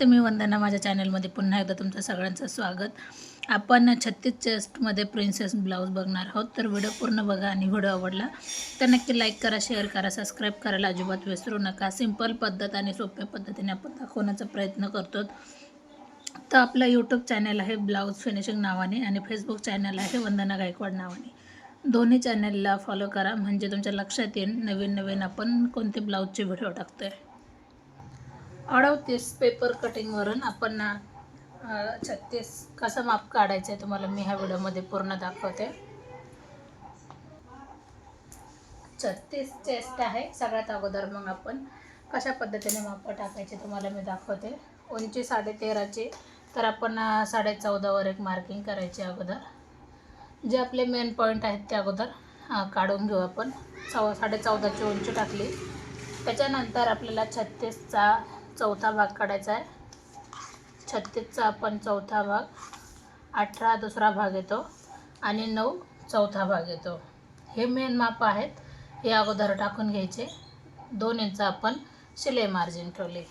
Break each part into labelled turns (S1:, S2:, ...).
S1: नमस्ते मी वंदना माझ्या चॅनलमध्ये पुन्हा एकदा तुमचं सगळ्यांचं स्वागत. आपण छत्तीस चेस्टमध्ये प्रिन्सेस ब्लाऊज बघणार आहोत तर व्हिडिओ पूर्ण बघा आणि व्हिडिओ आवडला तर नक्की लाईक करा शेअर करा सबस्क्राईब करायला अजिबात विसरू नका. सिंपल पद्धत आणि सोप्या पद्धतीने आपण दाखवण्याचा प्रयत्न करतो तर आपलं यूट्यूब चॅनल आहे ब्लाऊज फिनिशिंग नावाने आणि फेसबुक चॅनल आहे वंदना गायकवाड नावाने. दोन्ही चॅनलला फॉलो करा म्हणजे तुमच्या लक्षात येईल नवीन नवीन आपण कोणते ब्लाऊजचे व्हिडिओ टाकतो आहे अडवतीस पेपर कटिंगवरून आपण छत्तीस कसं माप काढायचं आहे तुम्हाला मी ह्या व्हिडिओमध्ये पूर्ण दाखवते. छत्तीस चेस्ट आहे. सगळ्यात अगोदर मग आपण कशा पद्धतीने माप टाकायचे तुम्हाला मी दाखवते. उंची साडे तेराची तर आपण साडेचौदावर साडे चौदावर एक मार्किंग करायची अगोदर. जे आपले मेन पॉईंट आहेत ते अगोदर काढून घेऊ आपण. चौ साडे चौदाची उंची टाकली. त्याच्यानंतर आपल्याला छत्तीसचा चौथा भाग काढायचा आहे. छत्तीसचा आपण चौथा भाग अठरा दुसरा भाग येतो आणि नऊ चौथा भाग येतो. हे मेन माप आहेत. हे अगोदर टाकून घ्यायचे. दोन इंच आपण शिलाई मार्जिन ठेवले.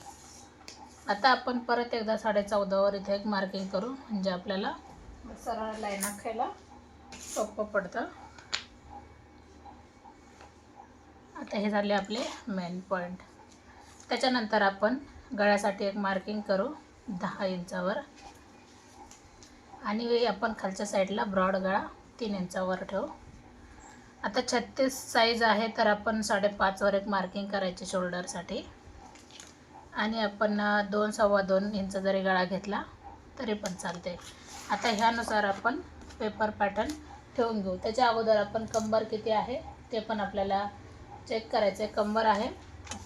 S1: आता आपण परत एकदा साडे चौदावर इथे एक मार्किंग करू म्हणजे आपल्याला सरळ लाईन आखायला सोपं पडतं. आता हे झाले आपले मेन पॉईंट त्याच्यानंतर आपण गळ्यासाठी एक मार्किंग करू दहा इंचावर. आणि आपण खालच्या साईडला ब्रॉड गळा तीन इंचावर ठेवू. आता छत्तीस साईज आहे तर आपण साडेपाचवर एक मार्किंग करायची शोल्डरसाठी आणि आपण दोन सव्वा दोन इंच जरी गळा घेतला तरी पण चालते. आता ह्यानुसार आपण पेपर पॅटर्न ठेवून घेऊ. त्याच्या अगोदर आपण कंबर किती आहे ते पण आपल्याला चेक करायचं आहे कंबर आहे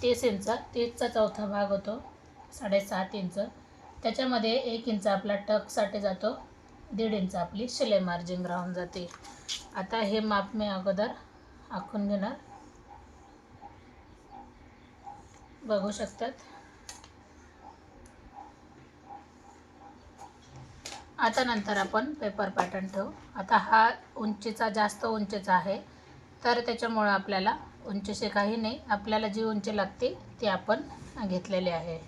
S1: तीस इंच तीसचा चौथा भाग होतो साडेसात इंच. त्याच्यामध्ये एक इंच आपला टकसाठी जातो दीड इंच आपली शिलाई मार्जिन राहून जाते. आता हे माप मी अगोदर आखून घेणार. बघू शकतात? आता नंतर आपण पेपर पॅटर्न ठेवू. आता हा उंचीचा जास्त उंचीचा आहे तर त्याच्यामुळं आपल्याला उंचीशी काही नाही आपल्याला जी उंची लागते ती आपण घेतलेली आहे.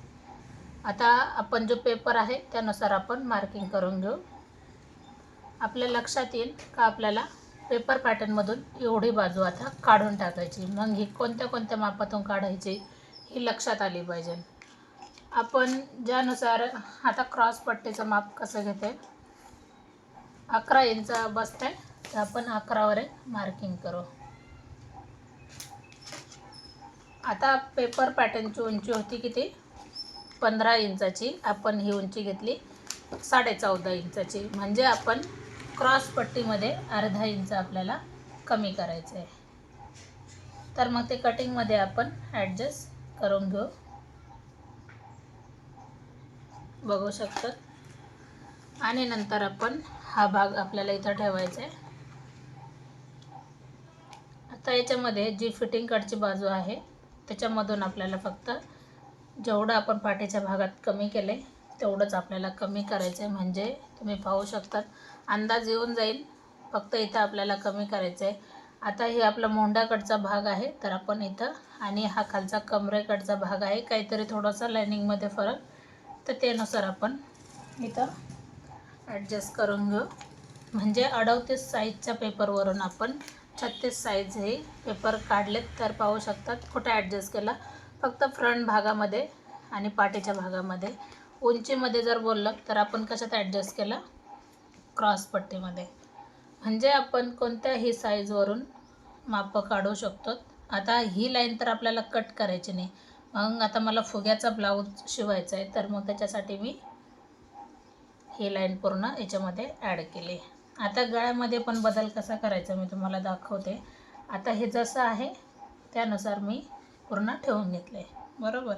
S1: आता आपण जो पेपर आहे त्यानुसार आपण मार्किंग करून घेऊ. आपल्या लक्षात येईल का आपल्याला पेपर पॅटर्नमधून एवढी बाजू आता काढून टाकायची? मग ही कोणत्या कोणत्या मापातून काढायची ही लक्षात आली पाहिजे. आपण ज्यानुसार आता क्रॉस पट्टीचं माप कसं घेते अकरा इंच बसते तर आपण अकरावर मार्किंग करू. आता पेपर पॅटर्नची उंची होती किती? पंधरा इंचाची. आपण ही उंची घेतली साडे चौदा इंचाची. म्हणजे आपण क्रॉस पट्टीमध्ये अर्धा इंच आपल्याला कमी करायचं आहे तर मग ते कटिंगमध्ये आपण ॲडजस्ट करून घेऊ. बघू शकतात आणि नंतर आपण हा भाग आपल्याला इथं ठेवायचा आहे आता याच्यामध्ये जी फिटिंग कटची बाजू आहे त्याच्यामधून आपल्याला फक्त जेवढं आपण पाठीच्या भागात कमी केले तेवढंच आपल्याला कमी करायचं आहे म्हणजे तुम्ही पाहू शकतात अंदाज येऊन जाईल फक्त इथं आपल्याला कमी करायचं आहे आता हे आपला मोंडाकडचा भाग आहे तर आपण इथं आणि हा खालचा कमरेकडचा भाग आहे. काहीतरी थोडासा लायनिंगमध्ये फरक तर त्यानुसार आपण इथं ॲडजस्ट करून घेऊ. म्हणजे अडतीस साईजच्या पेपरवरून आपण छत्तीस साईज हे पेपर काढलेत तर पाहू शकतात कुठे ॲडजस्ट केला. फक्त फ्रंट भागामध्ये आणि पाठीच्या भागामध्ये. उंचीमध्ये जर बोललं तर आपण कशात ॲडजस्ट केलं? क्रॉस पट्टीमध्ये. म्हणजे आपण कोणत्याही साईजवरून मापं काढू शकतो. आता ही लाईन तर आपल्याला कट करायची नाही. मग आता मला फुग्याचा ब्लाऊज शिवायचा आहे तर मग त्याच्यासाठी मी ही लाईन पूर्ण याच्यामध्ये ॲड केली. आता गळ्यामध्ये पण बदल कसा करायचा मी तुम्हाला दाखवते. आता हे जसं आहे त्यानुसार मी पूर्ण ठेवून घेतलं आहे बरोबर?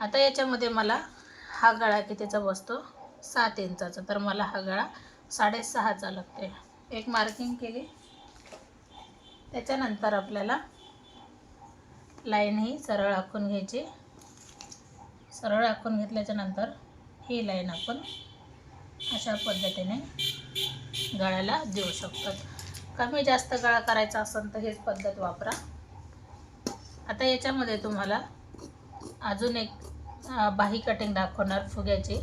S1: आता याच्यामध्ये मला हा गळा कितीचा बसतो? सात इंचाचा. तर मला हा गळा साडेसहाचा लागते एक मार्किंग केली. त्याच्यानंतर आपल्याला लाईन ही सरळ आखून घ्यायची. सरळ आखून घेतल्याच्यानंतर ही लाईन आपण अशा पद्धतीने गळ्याला देऊ शकतात. कमी जास्त गळा करायचा असेल तर हेच पद्धत वापरा. आता याच्यामध्ये तुम्हाला अजून एक बाही कटिंग दाखवणार फुग्याची.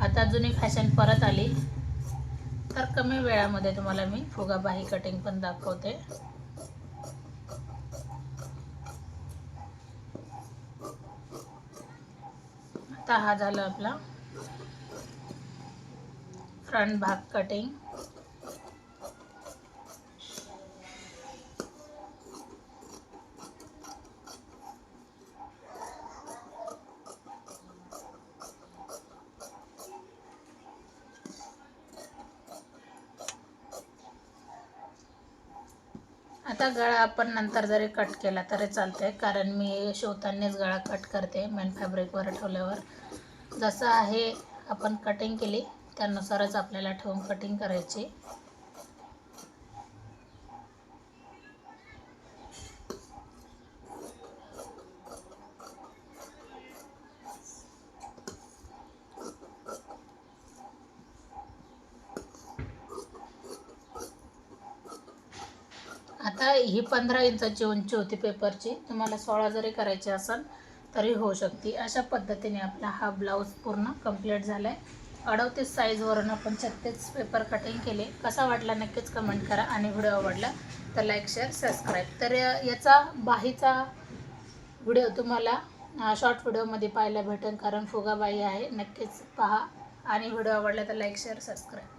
S1: आता जुनी फॅशन परत आली. तर कमी वेळामध्ये तुम्हाला मी फुगा बाही कटिंग पण दाखवते. आता हा झाला आपला फ्रंट भाग कटिंग आता गळा आपण नंतर जरी कट केला तरी चालते कारण मी शिवतानाच गळा कट करते मेन फॅब्रिकवर ठेवल्यावर. जसं आहे आपण कटिंग केली त्यानुसारच आपल्याला ठेवून कटिंग करायची आता ही पंधरा इंचाची उंची होती पेपरची. तुम्हाला सोळा जरी करायची असेल तरी होऊ शकते. अशा पद्धतीने आपला हा ब्लाऊज पूर्ण कंप्लीट झाला आहे अडवतीस साईजवरून आपण छत्तीस पेपर कटिंग केले. कसा वाटला नक्कीच कमेंट करा आणि व्हिडिओ आवडला तर लाईक शेअर सबस्क्राईब तर याचा बाहीचा व्हिडिओ तुम्हाला शॉर्ट व्हिडिओमध्ये पाहायला भेटेल कारण फुगाबाई आहे. नक्कीच पहा. आणि व्हिडिओ आवडला तर लाईक शेअर सबस्क्राईब